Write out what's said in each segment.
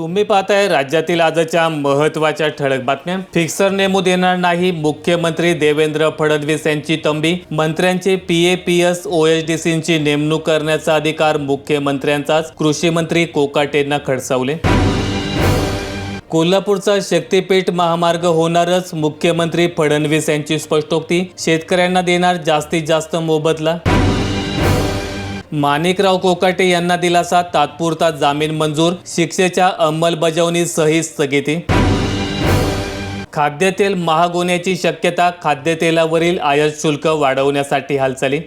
तुम्ही पाहताय राज्यातील आजच्या महत्त्वाच्या ठळक बातम्या. फिक्सर नेमू देणार नाही मुख्यमंत्री देवेंद्र फडणवीस यांची तंबी. मंत्र्यांचे P A P S O H D सींची नेमणूक करण्याचा अधिकार मुख्यमंत्र्यांचाच. कृषी मंत्री कोकाटेंना खडसावले. कोल्हापूरचा शक्तीपीठ महामार्ग होणारच मुख्यमंत्री फडणवीस यांची स्पष्टोक्ती. शेतकऱ्यांना देणार जास्तीत जास्त मोबदला. माणिकराव कोकाटे यांना दिलासा तात्पुरता जामीन मंजूर शिक्षेच्या अंमलबजावणी सही स्थगिती. खाद्यतेल महाग होण्याची शक्यता खाद्यतेलावरील आयात शुल्क वाढवण्यासाठी हालचाली.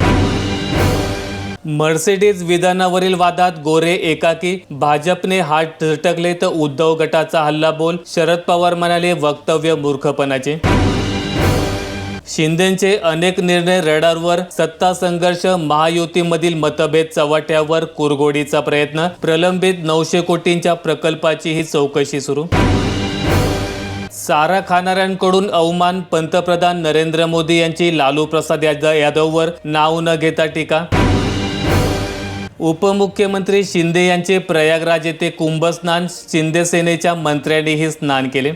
मर्सिडीज विधानावरील वादात गोरे एकाकी भाजपने हात झटकले तर उद्धव गटाचा हल्लाबोल शरद पवार म्हणाले वक्तव्य मूर्खपणाचे. शिंदेचे अनेक निर्णय रडारवर. सत्ता संघर्ष महायुतीमधील मतभेद चव्हाट्यावर कुरघोडीचा प्रयत्न. प्रलंबित नऊशे कोटींच्या प्रकल्पाची ही चौकशी सुरू. सारा खाणाऱ्यांकडून अवमान पंतप्रधान नरेंद्र मोदी यांची लालू प्रसाद याद- यादववर नाव न घेता टीका. उपमुख्यमंत्री शिंदे यांचे प्रयागराज येथे कुंभस्नान शिंदे सेनेच्या मंत्र्यांनीही स्नान केले.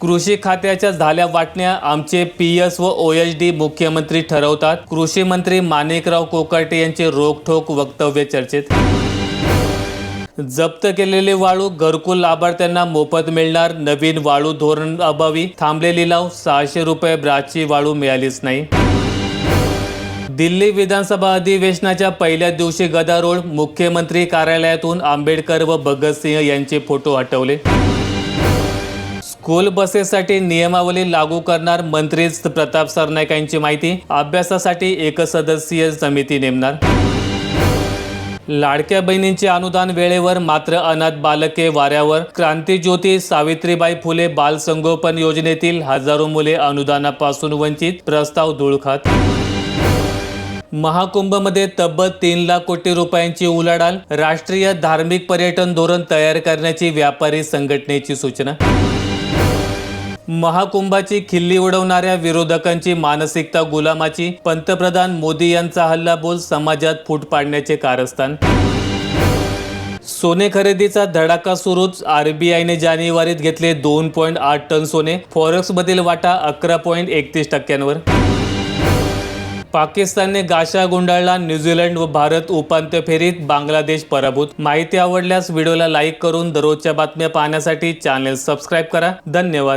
कृषी खात्याच्या झाल्या वाटण्या आमचे पी एस व ओ एच डी मुख्यमंत्री ठरवतात. कृषी मंत्री माणिकराव कोकाटे यांचे रोखठोक वक्तव्य चर्चेत. जप्त केलेले वाळू घरकुल लाभार्थ्यांना मोफत मिळणार नवीन वाळू धोरण अभावी थांबले लिलाव सहाशे रुपये ब्राची वाळू मिळालीच नाही. दिल्ली विधानसभा अधिवेशनाच्या पहिल्या दिवशी गदारोळ मुख्यमंत्री कार्यालयातून आंबेडकर व भगतसिंह यांचे फोटो हटवले. स्कूल बसेससाठी नियमावली लागू करणार मंत्रीच प्रताप सरनाईक यांची माहिती. अभ्यासासाठी एकसदस्यीय समिती नेमणार. लाडक्या बहिणींचे अनुदान वेळेवर मात्र अनाथ बालके वाऱ्यावर. क्रांतीज्योती सावित्रीबाई फुले बालसंगोपन योजनेतील हजारो मुले अनुदानापासून वंचित. प्रस्ताव धुळखात. महाकुंभमध्ये तब्बल तीन लाख कोटी रुपयांची उलाढाल. राष्ट्रीय धार्मिक पर्यटन धोरण तयार करण्याची व्यापारी संघटनेची सूचना. महाकुंभाची खिल्ली उडवणाऱ्या विरोधकांची मानसिकता गुलामाची पंतप्रधान मोदी यांचा हल्लाबोल समाजात फूट पाडण्याचे कारस्थान. सोने खरेदीचा धडाका सुरूच आरबीआयने जानेवारीत घेतले दोन पॉईंट आठ टन सोने फॉरेक्समधील वाटा अकरा पॉईंट एकतीस टक्क्यांवर. पाकिस्तानने गाशा गुंडाळला न्यूझीलंड व भारत उपांत्य फेरीत बांगलादेश पराभूत. माहिती आवडल्यास व्हिडिओला लाईक करून दररोजच्या बातम्या पाहण्यासाठी चॅनेल सबस्क्राईब करा. धन्यवाद.